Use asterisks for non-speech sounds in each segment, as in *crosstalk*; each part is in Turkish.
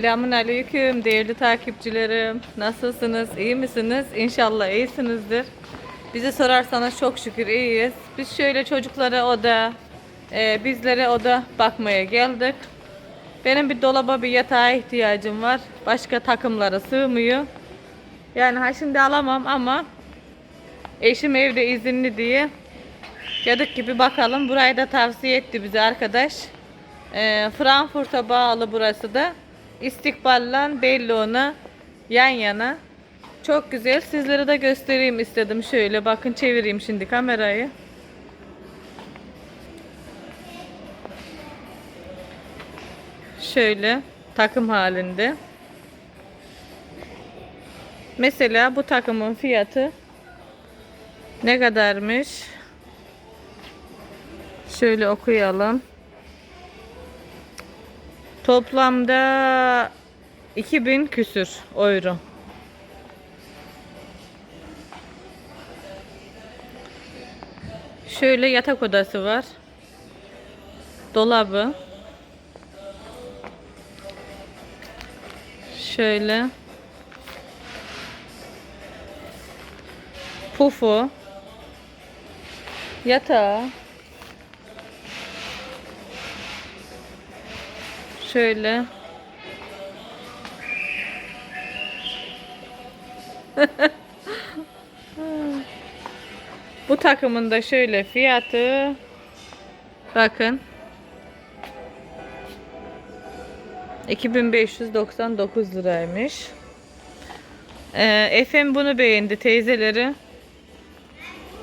Selamun Aleyküm değerli takipçilerim. Nasılsınız? İyi misiniz? İnşallah iyisinizdir. Bizi sorarsanız çok şükür iyiyiz. Biz şöyle çocuklara oda, e, bizlere oda bakmaya geldik. Benim bir dolaba bir yatağa ihtiyacım var. Başka takımlara sığmıyor. Yani ha şimdi alamam ama eşim evde izinli diye Geldik gibi bakalım. Burayı da tavsiye etti bize arkadaş. Ee, Frankfurt'a bağlı burası da. İstikbal'la Bellona yan yana. Çok güzel. Sizlere de göstereyim istedim. Şöyle bakın çevireyim şimdi kamerayı. Şöyle takım halinde. Mesela bu takımın fiyatı ne kadarmış? Şöyle okuyalım. Toplamda 2000 küsür euro. Şöyle yatak odası var. Dolabı. Şöyle. Pufu. Yatağı. Şöyle. *laughs* Bu takımın da şöyle fiyatı bakın 2599 liraymış. Ee, Efem bunu beğendi teyzeleri.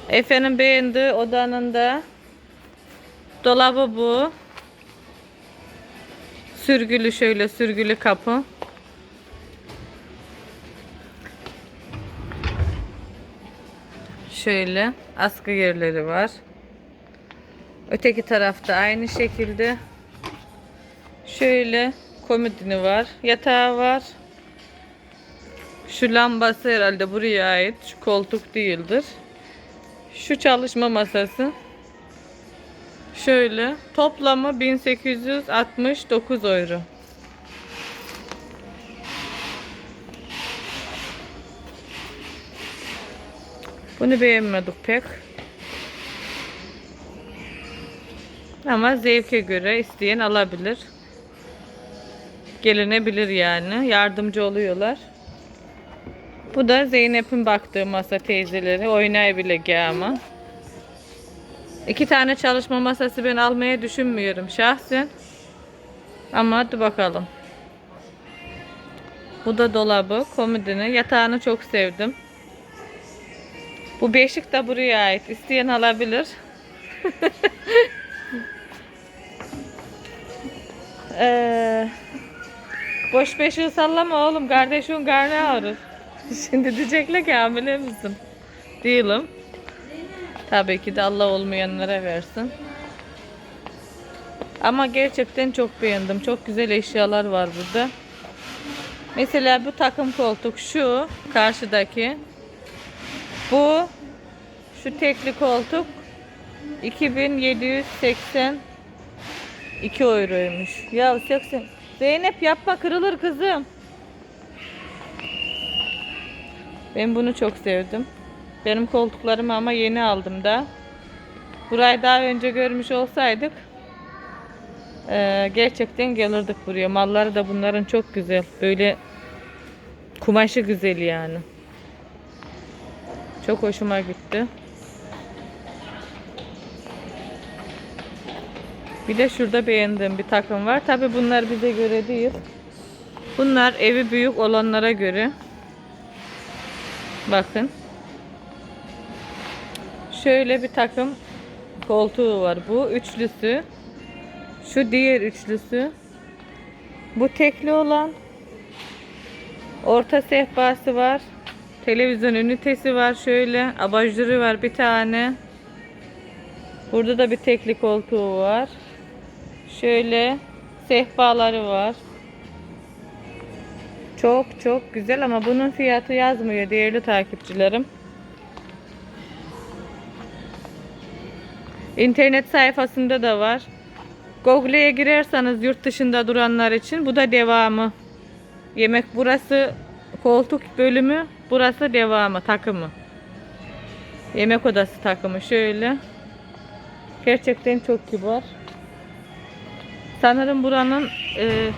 Efe'nin beğendiği odanın da dolabı bu. Sürgülü şöyle sürgülü kapı. Şöyle askı yerleri var. Öteki tarafta aynı şekilde. Şöyle komodini var. Yatağı var. Şu lambası herhalde buraya ait. Şu koltuk değildir. Şu çalışma masası. Şöyle toplamı 1869 euro. Bunu beğenmedik pek. Ama zevke göre isteyen alabilir. Gelinebilir yani. Yardımcı oluyorlar. Bu da Zeynep'in baktığı masa teyzeleri. Oynayabilir ama. İki tane çalışma masası ben almaya düşünmüyorum şahsen. Ama hadi bakalım. Bu da dolabı, komodini. Yatağını çok sevdim. Bu beşik de buraya ait. İsteyen alabilir. *laughs* ee, boş beşiği sallama oğlum. Kardeşin karnı ağrır. *laughs* Şimdi diyecekler ki hamile misin? Değilim. Tabii ki de Allah olmayanlara versin. Ama gerçekten çok beğendim. Çok güzel eşyalar var burada. Mesela bu takım koltuk şu karşıdaki. Bu şu tekli koltuk 2782 euroymuş. Ya 80 Zeynep yapma kırılır kızım. Ben bunu çok sevdim. Benim koltuklarımı ama yeni aldım da. Burayı daha önce görmüş olsaydık eee, gerçekten gelirdik buraya. Malları da bunların çok güzel. Böyle kumaşı güzel yani. Çok hoşuma gitti. Bir de şurada beğendiğim bir takım var. Tabi bunlar bize göre değil. Bunlar evi büyük olanlara göre. Bakın. Şöyle bir takım koltuğu var. Bu üçlüsü. Şu diğer üçlüsü. Bu tekli olan. Orta sehpası var. Televizyon ünitesi var şöyle. Abajuru var bir tane. Burada da bir tekli koltuğu var. Şöyle sehpaları var. Çok çok güzel ama bunun fiyatı yazmıyor değerli takipçilerim. İnternet sayfasında da var. Google'ye girerseniz yurt dışında duranlar için bu da devamı. Yemek burası koltuk bölümü, burası devamı takımı. Yemek odası takımı şöyle. Gerçekten çok kibar. Sanırım buranın e,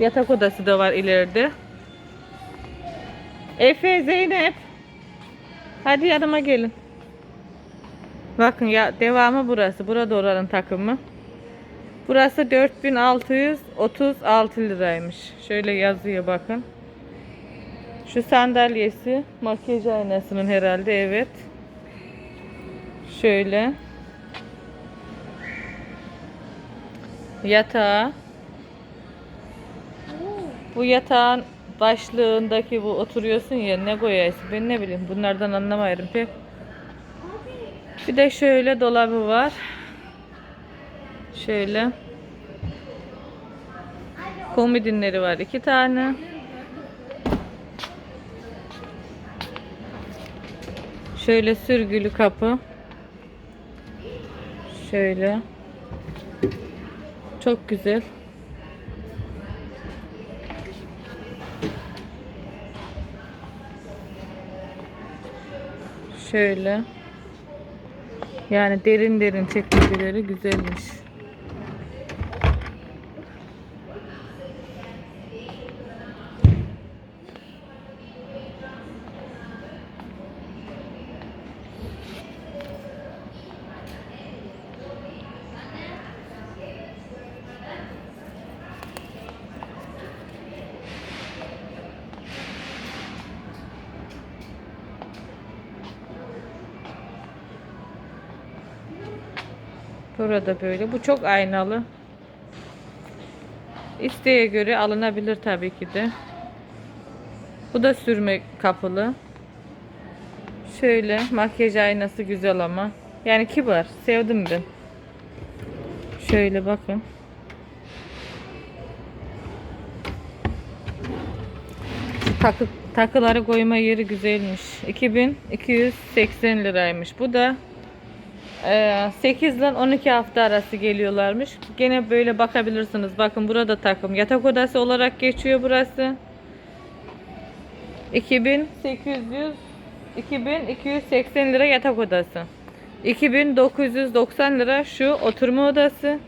yatak odası da var ileride. Efe, Zeynep. Hadi yanıma gelin. Bakın ya devamı burası. Burada oranın takımı. Burası 4636 liraymış. Şöyle yazıyor bakın. Şu sandalyesi makyaj aynasının herhalde evet. Şöyle. Yatağı. Bu yatağın başlığındaki bu oturuyorsun ya ne koyarsın ben ne bileyim bunlardan anlamıyorum pek. Bir de şöyle dolabı var. Şöyle. Komodinleri var iki tane. Şöyle sürgülü kapı. Şöyle. Çok güzel. Şöyle. Yani derin derin çekmeceleri güzelmiş. Burada böyle. Bu çok aynalı. İsteğe göre alınabilir tabii ki de. Bu da sürme kapılı. Şöyle makyaj aynası güzel ama. Yani kibar. Sevdim ben. Şöyle bakın. Takı, takıları koyma yeri güzelmiş. 2280 liraymış. Bu da 8 ile 12 hafta arası geliyorlarmış. Gene böyle bakabilirsiniz. Bakın burada takım. Yatak odası olarak geçiyor burası. 2800 2280 lira yatak odası. 2990 lira şu oturma odası.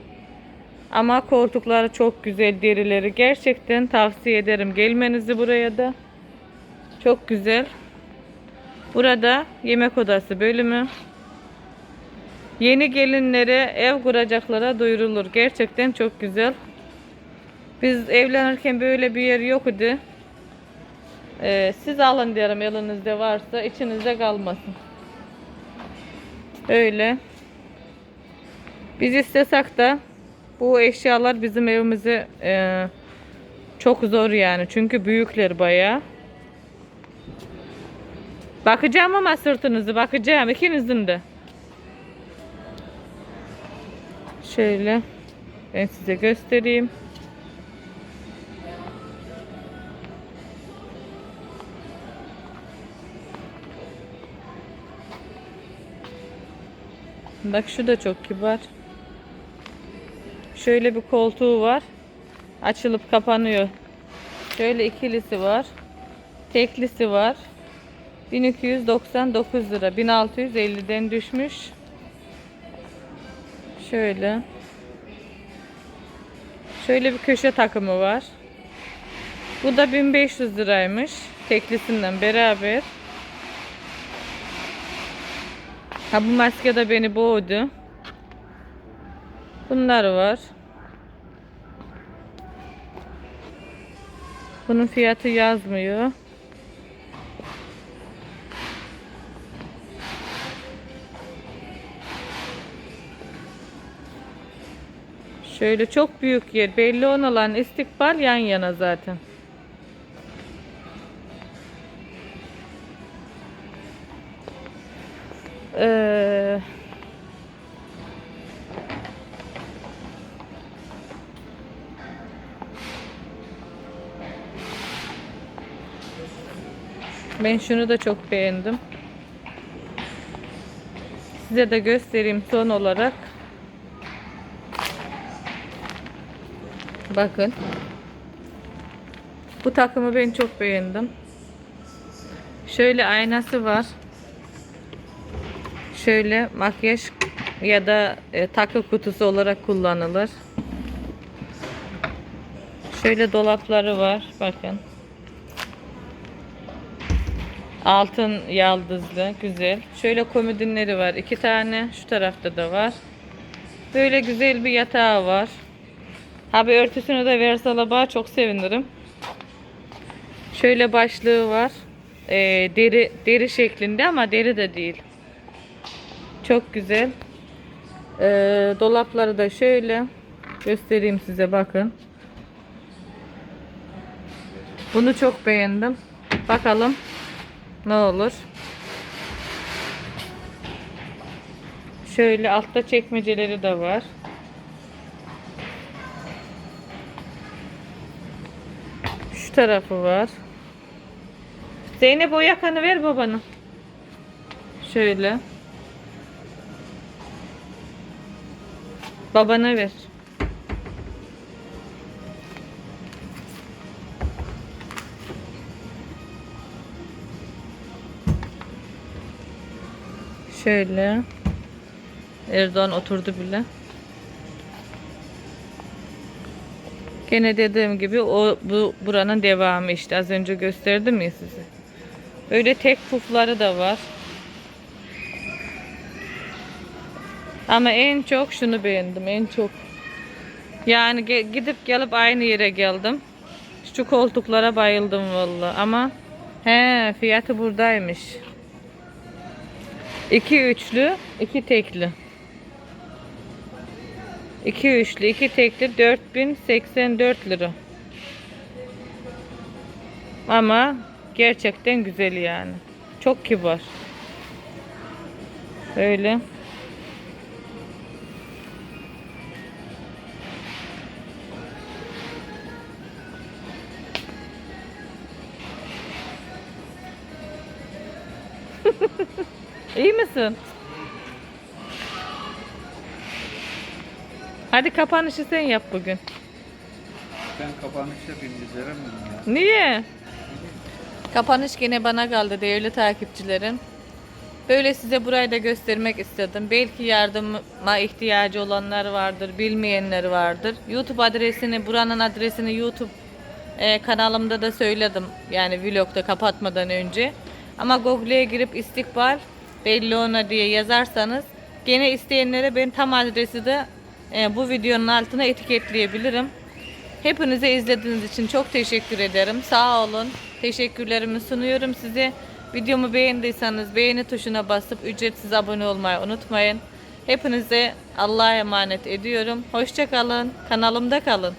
Ama koltukları çok güzel derileri. Gerçekten tavsiye ederim gelmenizi buraya da. Çok güzel. Burada yemek odası bölümü. Yeni gelinlere ev kuracaklara duyurulur. Gerçekten çok güzel. Biz evlenirken böyle bir yer yok idi. Ee, siz alın diyorum elinizde varsa içinizde kalmasın. Öyle. Biz istesek de bu eşyalar bizim evimize e, çok zor yani. Çünkü büyükler bayağı. Bakacağım ama sırtınızı bakacağım ikinizin de. Şöyle ben size göstereyim. Bak şu da çok kibar. Şöyle bir koltuğu var. Açılıp kapanıyor. Şöyle ikilisi var. Teklisi var. 1299 lira. 1650'den düşmüş. Şöyle. Şöyle bir köşe takımı var. Bu da 1500 liraymış. Teklisinden beraber. Ha bu maske de beni boğdu. Bunlar var. Bunun fiyatı yazmıyor. Şöyle çok büyük yer. Belli olan istikbal yan yana zaten. Ee, ben şunu da çok beğendim. Size de göstereyim son olarak. Bakın. Bu takımı ben çok beğendim. Şöyle aynası var. Şöyle makyaj ya da e, takı kutusu olarak kullanılır. Şöyle dolapları var. Bakın. Altın yaldızlı. Güzel. Şöyle komodinleri var. iki tane. Şu tarafta da var. Böyle güzel bir yatağı var. Abi örtüsünü de versalar bana çok sevinirim. Şöyle başlığı var. Ee, deri deri şeklinde ama deri de değil. Çok güzel. Ee, dolapları da şöyle göstereyim size bakın. Bunu çok beğendim. Bakalım ne olur. Şöyle altta çekmeceleri de var. Tarafı var. Zeynep o yakanı ver babana. Şöyle. Babana ver. Şöyle. Erdoğan oturdu bile. Gene dediğim gibi o bu buranın devamı işte az önce gösterdim ya size. Böyle tek pufları da var. Ama en çok şunu beğendim en çok. Yani ge- gidip gelip aynı yere geldim. Şu koltuklara bayıldım vallahi ama he fiyatı buradaymış. İki üçlü, iki tekli. İki üçlü, iki tekli 4084 lira. Ama gerçekten güzel yani. Çok kibar. Öyle. *laughs* İyi misin? Hadi kapanışı sen yap bugün. Ben kapanış yapayım izlerim ya. Niye? Kapanış gene bana kaldı değerli takipçilerim. Böyle size burayı da göstermek istedim. Belki yardıma ihtiyacı olanlar vardır, bilmeyenler vardır. YouTube adresini, buranın adresini YouTube e, kanalımda da söyledim. Yani vlogda kapatmadan önce. Ama Google'ye girip istikbal Bellona diye yazarsanız gene isteyenlere ben tam adresi de e, bu videonun altına etiketleyebilirim. Hepinize izlediğiniz için çok teşekkür ederim. Sağ olun. Teşekkürlerimi sunuyorum size. Videomu beğendiyseniz beğeni tuşuna basıp ücretsiz abone olmayı unutmayın. Hepinize Allah'a emanet ediyorum. Hoşça kalın. Kanalımda kalın.